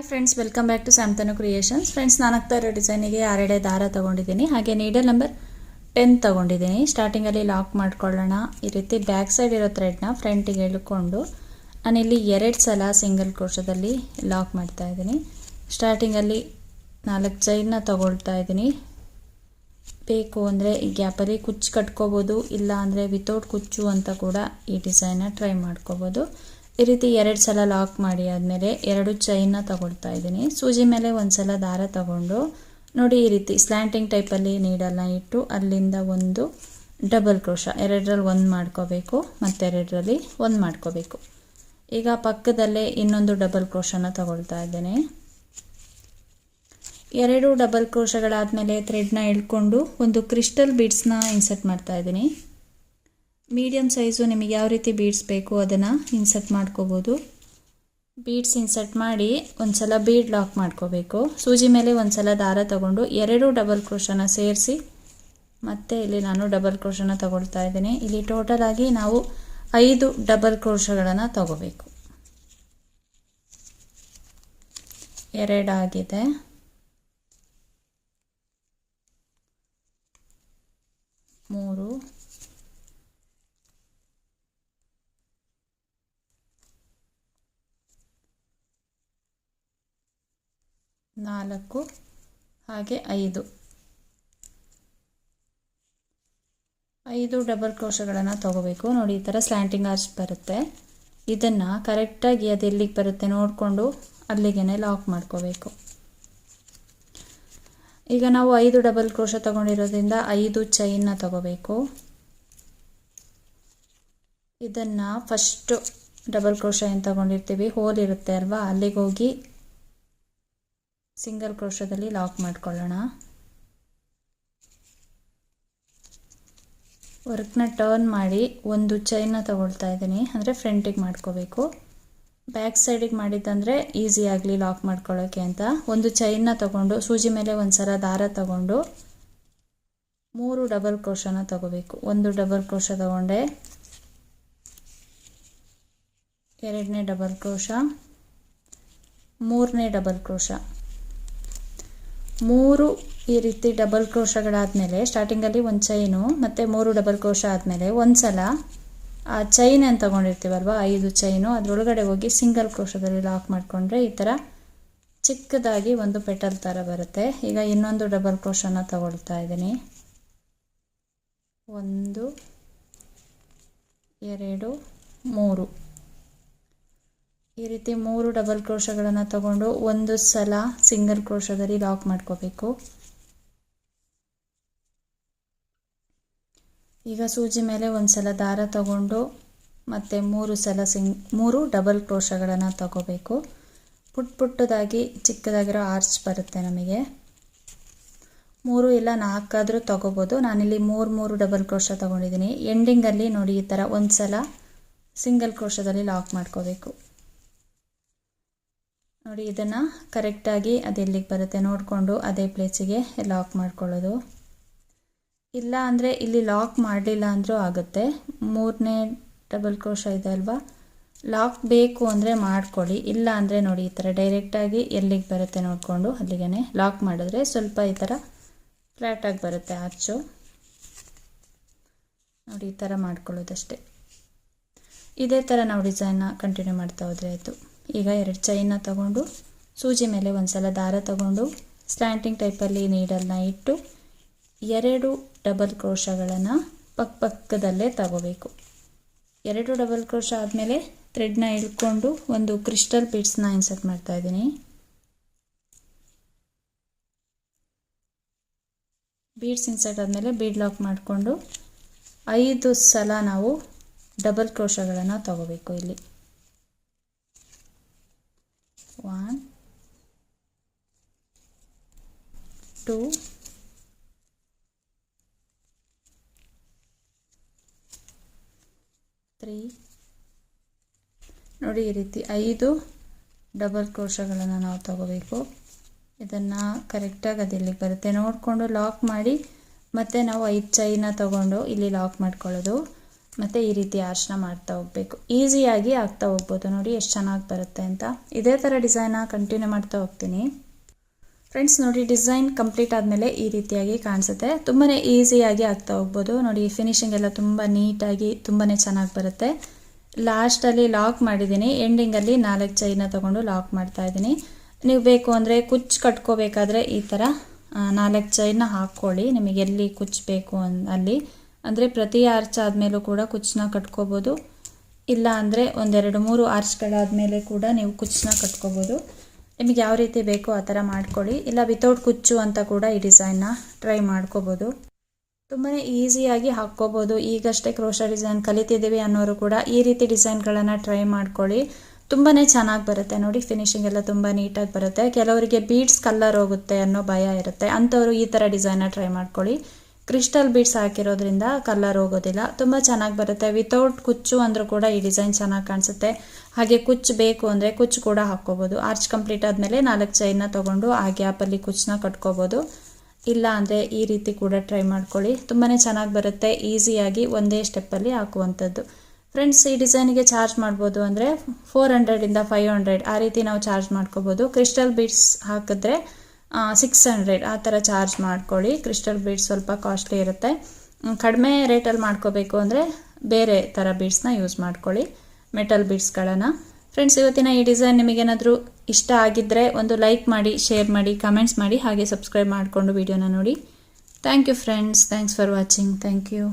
Hi friends welcome back to Samthanu creations friends ನಾನು ಆಗ್ತಾ ಇರೋ ಡಿಸೈನಿಗೆ ಆರೆಡೆ ದಾರ ತೊಗೊಂಡಿದ್ದೀನಿ. ಹಾಗೆ ನೀಡಲ್ ನಂಬರ್ ಟೆನ್ ತೊಗೊಂಡಿದ್ದೀನಿ. ಸ್ಟಾರ್ಟಿಂಗಲ್ಲಿ ಲಾಕ್ ಮಾಡ್ಕೊಳ್ಳೋಣ. ಈ ರೀತಿ ಬ್ಯಾಕ್ ಸೈಡ್ ಇರೋ ಥ್ರೆಡ್ನ ಫ್ರಂಟಿಗೆ ಇಳ್ಕೊಂಡು ನಾನಿಲ್ಲಿ ಎರಡು ಸಲ ಸಿಂಗಲ್ ಕೋಶದಲ್ಲಿ ಲಾಕ್ ಮಾಡ್ತಾ ಇದ್ದೀನಿ. ಸ್ಟಾರ್ಟಿಂಗಲ್ಲಿ ನಾಲ್ಕು ಚೈನ್ನ ತೊಗೊಳ್ತಾ ಇದ್ದೀನಿ. ಬೇಕು ಅಂದರೆ ಈ ಗ್ಯಾಪಲ್ಲಿ ಕುಚ್ಚು ಕಟ್ಕೋಬೋದು, ಇಲ್ಲ ಅಂದರೆ ವಿತೌಟ್ ಕುಚ್ಚು ಅಂತ ಕೂಡ ಈ ಡಿಸೈನ್ನ ಟ್ರೈ ಮಾಡ್ಕೋಬೋದು. ಈ ರೀತಿ ಎರಡು ಸಲ ಲಾಕ್ ಮಾಡಿ ಆದಮೇಲೆ ಎರಡು ಚೈನ್ನ ತಗೊಳ್ತಾ ಇದ್ದೀನಿ. ಸೂಜಿ ಮೇಲೆ ಒಂದು ಸಲ ದಾರ ತಗೊಂಡು ನೋಡಿ ಈ ರೀತಿ ಸ್ಲ್ಯಾಂಟಿಂಗ್ ಟೈಪಲ್ಲಿ ನೀಡೆಲ್ಲ ಇಟ್ಟು ಅಲ್ಲಿಂದ ಒಂದು ಡಬಲ್ ಕ್ರೋಶ ಎರಡರಲ್ಲಿ ಒಂದು ಮಾಡ್ಕೋಬೇಕು, ಮತ್ತೆರಡರಲ್ಲಿ ಒಂದು ಮಾಡ್ಕೋಬೇಕು. ಈಗ ಪಕ್ಕದಲ್ಲೇ ಇನ್ನೊಂದು ಡಬಲ್ ಕ್ರೋಶನ ತಗೊಳ್ತಾ ಇದ್ದೇನೆ. ಎರಡು ಡಬಲ್ ಕ್ರೋಶಗಳಾದಮೇಲೆ ಥ್ರೆಡ್ನ ಎಳ್ಕೊಂಡು ಒಂದು ಕ್ರಿಸ್ಟಲ್ ಬೀಡ್ಸ್ನ ಇನ್ಸರ್ಟ್ ಮಾಡ್ತಾ ಇದ್ದೀನಿ. ಮೀಡಿಯಮ್ ಸೈಜು ನಿಮಗೆ ಯಾವ ರೀತಿ ಬೀಡ್ಸ್ ಬೇಕು ಅದನ್ನು ಇನ್ಸರ್ಟ್ ಮಾಡ್ಕೋಬೋದು. ಬೀಡ್ಸ್ ಇನ್ಸರ್ಟ್ ಮಾಡಿ ಒಂದು ಸಲ ಬೀಡ್ ಲಾಕ್ ಮಾಡ್ಕೋಬೇಕು. ಸೂಜಿ ಮೇಲೆ ಒಂದು ಸಲ ದಾರ ತಗೊಂಡು ಎರಡು ಡಬಲ್ ಕ್ರೋಶನ ಸೇರಿಸಿ ಮತ್ತೆ ಇಲ್ಲಿ ನಾನು ಡಬಲ್ ಕ್ರೋಶನ ತಗೊಳ್ತಾ ಇದ್ದೀನಿ. ಇಲ್ಲಿ ಟೋಟಲ್ ಆಗಿ ನಾವು ಐದು ಡಬಲ್ ಕ್ರೋಶಗಳನ್ನು ತಗೋಬೇಕು. ಎರಡಾಗಿದೆ ಮೂರು ನಾಲ್ಕು ಹಾಗೆ ಐದು. ಐದು ಡಬಲ್ ಕ್ರೋಶಗಳನ್ನು ತಗೋಬೇಕು. ನೋಡಿ, ಈ ಥರ ಸ್ಲ್ಯಾಂಟಿಂಗ್ ಆರ್ಚ್ ಬರುತ್ತೆ. ಇದನ್ನು ಕರೆಕ್ಟಾಗಿ ಅದು ಎಲ್ಲಿಗೆ ಬರುತ್ತೆ ನೋಡಿಕೊಂಡು ಅಲ್ಲಿಗೆ ಲಾಕ್ ಮಾಡ್ಕೋಬೇಕು. ಈಗ ನಾವು ಐದು ಡಬಲ್ ಕ್ರೋಶ ತಗೊಂಡಿರೋದ್ರಿಂದ ಐದು ಚೈನ್ನ ತಗೋಬೇಕು. ಇದನ್ನು ಫಸ್ಟು ಡಬಲ್ ಕ್ರೋಶ ಏನು ತಗೊಂಡಿರ್ತೀವಿ? ಹೋಲ್ ಇರುತ್ತೆ ಅಲ್ವಾ? ಅಲ್ಲಿಗೆ ಹೋಗಿ ಸಿಂಗಲ್ ಕ್ರೋಶದಲ್ಲಿ ಲಾಕ್ ಮಾಡಿಕೊಳ್ಳೋಣ. ವರ್ಕ್ನ ಟರ್ನ್ ಮಾಡಿ ಒಂದು ಚೈನ ತಗೊಳ್ತಾ ಇದ್ದೀನಿ. ಅಂದರೆ ಫ್ರಂಟಿಗೆ ಮಾಡ್ಕೋಬೇಕು. ಬ್ಯಾಕ್ ಸೈಡಿಗೆ ಮಾಡಿದ್ದಂದರೆ ಈಸಿ ಆಗಲಿ ಲಾಕ್ ಮಾಡ್ಕೊಳ್ಳೋಕ್ಕೆ ಅಂತ. ಒಂದು ಚೈನ್ನ ತಗೊಂಡು, ಸೂಜಿ ಮೇಲೆ ಒಂದು ಸಲ ದಾರ ತಗೊಂಡು ಮೂರು ಡಬಲ್ ಕ್ರೋಶನ ತಗೋಬೇಕು. ಒಂದು ಡಬಲ್ ಕ್ರೋಶ ತಗೊಂಡೆ. ಎರಡನೇ ಡಬಲ್ ಕ್ರೋಶ. ಮೂರನೇ ಡಬಲ್ ಕ್ರೋಶ. ಮೂರು ಈ ರೀತಿ ಡಬಲ್ ಕ್ರೋಶಗಳಾದಮೇಲೆ ಸ್ಟಾರ್ಟಿಂಗಲ್ಲಿ ಒಂದು ಚೈನು ಮತ್ತು ಮೂರು ಡಬಲ್ ಕ್ರೋಶ ಆದಮೇಲೆ ಒಂದು ಸಲ ಆ ಚೈನ್ ಏನು ತೊಗೊಂಡಿರ್ತೀವಲ್ವ, ಐದು ಚೈನು ಅದರೊಳಗಡೆ ಹೋಗಿ ಸಿಂಗಲ್ ಕ್ರೋಶದಲ್ಲಿ ಲಾಕ್ ಮಾಡಿಕೊಂಡ್ರೆ ಈ ಥರ ಚಿಕ್ಕದಾಗಿ ಒಂದು ಪೆಟಲ್ ಥರ ಬರುತ್ತೆ. ಈಗ ಇನ್ನೊಂದು ಡಬಲ್ ಕ್ರೋಶನ ತಗೊಳ್ತಾ ಇದ್ದೀನಿ. ಒಂದು, ಎರಡು, ಮೂರು. ಈ ರೀತಿ ಮೂರು ಡಬಲ್ ಕ್ರೋಶಗಳನ್ನು ತಗೊಂಡು ಒಂದು ಸಲ ಸಿಂಗಲ್ ಕ್ರೋಶದಲ್ಲಿ ಲಾಕ್ ಮಾಡ್ಕೋಬೇಕು. ಈಗ ಸೂಜಿ ಮೇಲೆ ಒಂದು ಸಲ ದಾರ ತಗೊಂಡು ಮತ್ತೆ ಮೂರು ಸಲ ಸಿಂಗ್ ಮೂರು ಡಬಲ್ ಕ್ರೋಶಗಳನ್ನು ತಗೋಬೇಕು. ಪುಟ್ ಪುಟ್ಟದಾಗಿ ಚಿಕ್ಕದಾಗಿರೋ ಆರ್ಚ್ ಬರುತ್ತೆ ನಮಗೆ. ಮೂರು ಇಲ್ಲ ನಾಲ್ಕಾದರೂ ತಗೋಬೋದು. ನಾನಿಲ್ಲಿ ಮೂರು ಮೂರು ಡಬಲ್ ಕ್ರೋಶ ತೊಗೊಂಡಿದ್ದೀನಿ. ಎಂಡಿಂಗಲ್ಲಿ ನೋಡಿ ಈ ಥರ ಒಂದು ಸಲ ಸಿಂಗಲ್ ಕ್ರೋಶದಲ್ಲಿ ಲಾಕ್ ಮಾಡ್ಕೋಬೇಕು. ನೋಡಿ, ಇದನ್ನು ಕರೆಕ್ಟಾಗಿ ಅದೆಲ್ಲಿಗೆ ಬರುತ್ತೆ ನೋಡಿಕೊಂಡು ಅದೇ ಪ್ಲೇಸಿಗೆ ಲಾಕ್ ಮಾಡ್ಕೊಳ್ಳೋದು. ಇಲ್ಲ ಅಂದರೆ ಇಲ್ಲಿ ಲಾಕ್ ಮಾಡಲಿಲ್ಲ ಅಂದರೂ ಆಗುತ್ತೆ. ಮೂರನೇ ಡಬಲ್ ಕ್ರೋಶ ಇದೆ ಅಲ್ವಾ? ಲಾಕ್ ಬೇಕು ಅಂದರೆ ಮಾಡ್ಕೊಳ್ಳಿ. ಇಲ್ಲ ಅಂದರೆ ನೋಡಿ, ಈ ಥರ ಡೈರೆಕ್ಟಾಗಿ ಎಲ್ಲಿಗೆ ಬರುತ್ತೆ ನೋಡಿಕೊಂಡು ಅಲ್ಲಿಗೆ ಲಾಕ್ ಮಾಡಿದ್ರೆ ಸ್ವಲ್ಪ ಈ ಥರ ಫ್ಲ್ಯಾಟಾಗಿ ಬರುತ್ತೆ ಆಚು ನೋಡಿ, ಈ ಥರ ಮಾಡ್ಕೊಳ್ಳೋದಷ್ಟೇ. ಇದೇ ಥರ ನಾವು ಡಿಸೈನ್ನ ಕಂಟಿನ್ಯೂ ಮಾಡ್ತಾ ಹೋದ್ರೆ ಆಯಿತು. ಈಗ ಎರಡು ಚೈನ ತಗೊಂಡು, ಸೂಜಿ ಮೇಲೆ ಒಂದು ಸಲ ದಾರ ತಗೊಂಡು ಸ್ಲ್ಯಾಂಟಿಂಗ್ ಟೈಪಲ್ಲಿ ನೀಡಲ್ನ ಇಟ್ಟು, ಎರಡು ಡಬಲ್ ಕ್ರೋಶಗಳನ್ನು ಪಕ್ಕ ಪಕ್ಕದಲ್ಲೇ ತಗೋಬೇಕು. ಎರಡು ಡಬಲ್ ಕ್ರೋಶ ಆದಮೇಲೆ ಥ್ರೆಡ್ನ ಇಳ್ಕೊಂಡು ಒಂದು ಕ್ರಿಸ್ಟಲ್ ಬೀಡ್ಸ್ನ ಇನ್ಸರ್ಟ್ ಮಾಡ್ತಾ ಇದ್ದೀನಿ. ಬೀಡ್ಸ್ ಇನ್ಸರ್ಟ್ ಆದಮೇಲೆ ಬೀಡ್ ಲಾಕ್ ಮಾಡಿಕೊಂಡು, ಐದು ಸಲ ನಾವು ಡಬಲ್ ಕ್ರೋಶಗಳನ್ನು ತಗೋಬೇಕು ಇಲ್ಲಿ. One. Two. ತ್ರೀ ನೋಡಿ ಈ ರೀತಿ ಐದು ಡಬಲ್ ಕ್ರೋಶಗಳನ್ನು ನಾವು ತಗೋಬೇಕು. ಇದನ್ನು ಕರೆಕ್ಟಾಗಿ ಅದು ಇಲ್ಲಿಗೆ ಬರುತ್ತೆ ನೋಡಿಕೊಂಡು ಲಾಕ್ ಮಾಡಿ ಮತ್ತೆ ನಾವು ಐದು ಚೈನ ತಗೊಂಡು ಇಲ್ಲಿ ಲಾಕ್ ಮಾಡ್ಕೊಳ್ಳೋದು. ಮತ್ತು ಈ ರೀತಿ ಅರ್ಶನ ಮಾಡ್ತಾ ಹೋಗಬೇಕು. ಈಸಿಯಾಗಿ ಆಗ್ತಾ ಹೋಗ್ಬೋದು ನೋಡಿ ಎಷ್ಟು ಚೆನ್ನಾಗಿ ಬರುತ್ತೆ ಅಂತ. ಇದೇ ಥರ ಡಿಸೈನ ಕಂಟಿನ್ಯೂ ಮಾಡ್ತಾ ಹೋಗ್ತೀನಿ. ಫ್ರೆಂಡ್ಸ್ ನೋಡಿ ಡಿಸೈನ್ ಕಂಪ್ಲೀಟ್ ಆದಮೇಲೆ ಈ ರೀತಿಯಾಗಿ ಕಾಣಿಸುತ್ತೆ. ತುಂಬಾ ಈಸಿಯಾಗಿ ಆಗ್ತಾ ಹೋಗ್ಬೋದು. ನೋಡಿ ಫಿನಿಶಿಂಗ್ ಎಲ್ಲ ತುಂಬ ನೀಟಾಗಿ ತುಂಬಾ ಚೆನ್ನಾಗಿ ಬರುತ್ತೆ. ಲಾಸ್ಟಲ್ಲಿ ಲಾಕ್ ಮಾಡಿದ್ದೀನಿ. ಎಂಡಿಂಗಲ್ಲಿ ನಾಲ್ಕು ಚೈನ ತೊಗೊಂಡು ಲಾಕ್ ಮಾಡ್ತಾ ಇದ್ದೀನಿ. ನೀವು ಬೇಕು ಅಂದರೆ ಕುಚ್ಚು ಕಟ್ಕೋಬೇಕಾದ್ರೆ ಈ ಥರ ನಾಲ್ಕು ಚೈನ ಹಾಕ್ಕೊಳ್ಳಿ. ನಿಮಗೆ ಎಲ್ಲಿ ಕುಚ್ಚು ಬೇಕು ಅಲ್ಲಿ. ಅಂದರೆ ಪ್ರತಿ ಆರ್ಚ್ ಆದಮೇಲೂ ಕೂಡ ಕುಚ್ಚನ್ನ ಕಟ್ಕೋಬೋದು. ಇಲ್ಲ ಅಂದರೆ ಒಂದೆರಡು ಮೂರು ಆರ್ಚ್ಗಳಾದಮೇಲೆ ಕೂಡ ನೀವು ಕುಚ್ಚನ್ನ ಕಟ್ಕೋಬೋದು. ನಿಮಗೆ ಯಾವ ರೀತಿ ಬೇಕೋ ಆ ಥರ ಮಾಡ್ಕೊಳ್ಳಿ. ಇಲ್ಲ ವಿತೌಟ್ ಕುಚ್ಚು ಅಂತ ಕೂಡ ಈ ಡಿಸೈನ್ನ ಟ್ರೈ ಮಾಡ್ಕೋಬೋದು. ತುಂಬಾ ಈಸಿಯಾಗಿ ಹಾಕ್ಕೋಬೋದು. ಈಗಷ್ಟೇ ಕ್ರೋಶ ಡಿಸೈನ್ ಕಲಿತಿದ್ದೀವಿ ಅನ್ನೋರು ಕೂಡ ಈ ರೀತಿ ಡಿಸೈನ್ಗಳನ್ನು ಟ್ರೈ ಮಾಡ್ಕೊಳ್ಳಿ. ತುಂಬಾ ಚೆನ್ನಾಗಿ ಬರುತ್ತೆ. ನೋಡಿ ಫಿನಿಶಿಂಗ್ ಎಲ್ಲ ತುಂಬ ನೀಟಾಗಿ ಬರುತ್ತೆ. ಕೆಲವರಿಗೆ ಬೀಡ್ಸ್ ಕಲ್ಲರ್ ಹೋಗುತ್ತೆ ಅನ್ನೋ ಭಯ ಇರುತ್ತೆ. ಅಂಥವರು ಈ ಥರ ಡಿಸೈನ್ನ ಟ್ರೈ ಮಾಡ್ಕೊಳ್ಳಿ. ಕ್ರಿಸ್ಟಲ್ ಬೀಡ್ಸ್ ಹಾಕಿರೋದ್ರಿಂದ ಕಲರ್ ಹೋಗೋದಿಲ್ಲ. ತುಂಬ ಚೆನ್ನಾಗಿ ಬರುತ್ತೆ. ವಿತೌಟ್ ಕುಚ್ಚು ಅಂದರೂ ಕೂಡ ಈ ಡಿಸೈನ್ ಚೆನ್ನಾಗಿ ಕಾಣಿಸುತ್ತೆ. ಹಾಗೆ ಕುಚ್ಚು ಬೇಕು ಅಂದರೆ ಕುಚ್ಚು ಕೂಡ ಹಾಕ್ಕೋಬೋದು. ಆರ್ಚ್ ಕಂಪ್ಲೀಟ್ ಆದಮೇಲೆ ನಾಲ್ಕು ಚೈನ್ನ ತೊಗೊಂಡು ಆ ಗ್ಯಾಪಲ್ಲಿ ಕುಚ್ಚನ್ನ ಕಟ್ಕೋಬೋದು. ಇಲ್ಲ ಅಂದರೆ ಈ ರೀತಿ ಕೂಡ ಟ್ರೈ ಮಾಡ್ಕೊಳ್ಳಿ. ತುಂಬಾ ಚೆನ್ನಾಗಿ ಬರುತ್ತೆ. ಈಸಿಯಾಗಿ ಒಂದೇ ಸ್ಟೆಪ್ಪಲ್ಲಿ ಹಾಕುವಂಥದ್ದು. ಫ್ರೆಂಡ್ಸ್ ಈ ಡಿಸೈನಿಗೆ ಚಾರ್ಜ್ ಮಾಡ್ಬೋದು ಅಂದರೆ ಫೋರ್ ಹಂಡ್ರೆಡಿಂದ ಫೈವ್ ಹಂಡ್ರೆಡ್ ಆ ರೀತಿ ನಾವು ಚಾರ್ಜ್ ಮಾಡ್ಕೋಬೋದು. ಕ್ರಿಸ್ಟಲ್ ಬೀಡ್ಸ್ ಹಾಕಿದ್ರೆ ಸಿಕ್ಸ್ ಹಂಡ್ರೆಡ್ ಆ ಥರ ಚಾರ್ಜ್ ಮಾಡ್ಕೊಳ್ಳಿ. ಕ್ರಿಸ್ಟಲ್ ಬೀಡ್ಸ್ ಸ್ವಲ್ಪ ಕಾಸ್ಟ್ಲಿ ಇರುತ್ತೆ. ಕಡಿಮೆ ರೇಟಲ್ಲಿ ಮಾಡ್ಕೋಬೇಕು ಅಂದರೆ ಬೇರೆ ಥರ ಬೀಡ್ಸ್ನ ಯೂಸ್ ಮಾಡ್ಕೊಳ್ಳಿ. ಮೆಟಲ್ ಬೀಡ್ಸ್ಗಳನ್ನು ಫ್ರೆಂಡ್ಸ್ ಇವತ್ತಿನ ಈ ಡಿಸೈನ್ ನಿಮಗೇನಾದರೂ ಇಷ್ಟ ಆಗಿದ್ದರೆ ಒಂದು ಲೈಕ್ ಮಾಡಿ ಶೇರ್ ಮಾಡಿ ಕಮೆಂಟ್ಸ್ ಮಾಡಿ, ಹಾಗೆ ಸಬ್ಸ್ಕ್ರೈಬ್ ಮಾಡಿಕೊಂಡು ವೀಡಿಯೋನ ನೋಡಿ. Thank you friends thanks for watching thank you